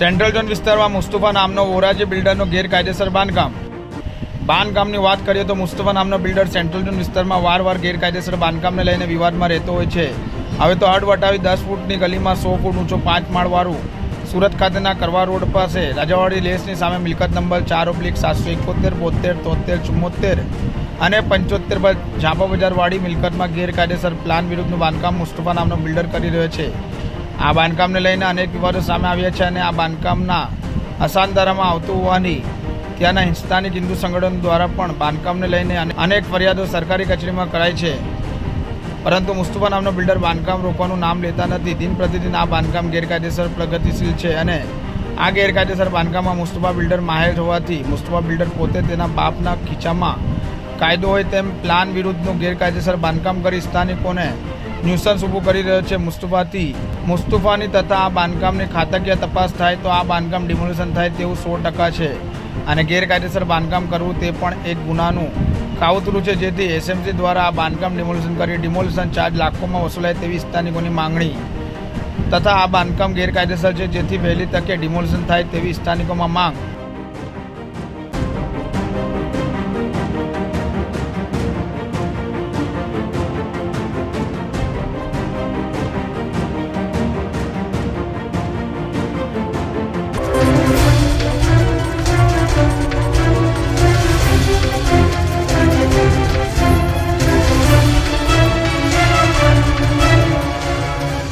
Central zone વિસ્તારમાં મુસ્તુફા નામનો ઓરાજી બિલ્ડરનો ગેરકાયદેસર બાંધકામ. બાંધકામની વાત કરીએ તો મુસ્તફા નામનો બિલ્ડર સેન્ટ્રલ ઝોન વિસ્તારમાં વારવાર ગેરકાયદેસર બાંધકામને લઈને વિવાદમાં રહેતો હોય છે. હવે તો હડવટાવી દસ ફૂટની ગલીમાં સો ફૂટ ઊંચો પાંચ માળવાળું સુરત ખાતેના કરવા રોડ પાસે રાજાવાડી લેસની સામે મિલકત નંબર ચાર ઓબ્લિક સાતસો એકોતેર, બોતેર, તોતેર, ચુમ્મોતેર અને પંચોતેર પર ઝાપા બજારવાળી મિલકતમાં ગેરકાયદેસર પ્લાન વિરુદ્ધનું બાંધકામ મુસ્તફા નામનો બિલ્ડર કરી રહ્યો છે. આ બાંધકામને લઈને અનેક વિવાદો સામે આવ્યા છે અને આ બાંધકામના અસાનધારામાં આવતું હોવાની ત્યાંના સ્થાનિક હિન્દુ સંગઠન દ્વારા પણ બાંધકામને લઈને અને- અનેક ફરિયાદો સરકારી કચેરીમાં કરાઈ છે. પરંતુ મુસ્તુફા નામનો બિલ્ડર બાંધકામ રોકવાનું નામ લેતા નથી. દિન પ્રતિદિન આ બાંધકામ ગેરકાયદેસર પ્રગતિશીલ છે અને આ ગેરકાયદેસર બાંધકામમાં મુસ્તુફા બિલ્ડર માહેર હોવાથી મુસ્તુફા બિલ્ડર પોતે તેના બાપના ખીચામાં કાયદો હોય તેમ પ્લાન વિરુદ્ધનું ગેરકાયદેસર બાંધકામ કરી સ્થાનિકોને ન્યુસન્સ ઊભું કરી રહ્યો છે મુસ્તુફાથી. મુસ્તુફાની તથા આ બાંધકામની ખાતાકીય તપાસ થાય તો આ બાંધકામ ડિમોલિશન થાય તેવું સો ટકા છે. અને ગેરકાયદેસર બાંધકામ કરવું તે પણ એક ગુનાનું કાવતરું છે, જેથી એસએમસી દ્વારા આ બાંધકામ ડિમોલિશન કરી ડિમોલિશન ચાર્જ લાખોમાં વસૂલાય તેવી સ્થાનિકોની માંગણી. તથા આ બાંધકામ ગેરકાયદેસર છે, જેથી વહેલી તકે ડિમોલિશન થાય તેવી સ્થાનિકોમાં માંગ.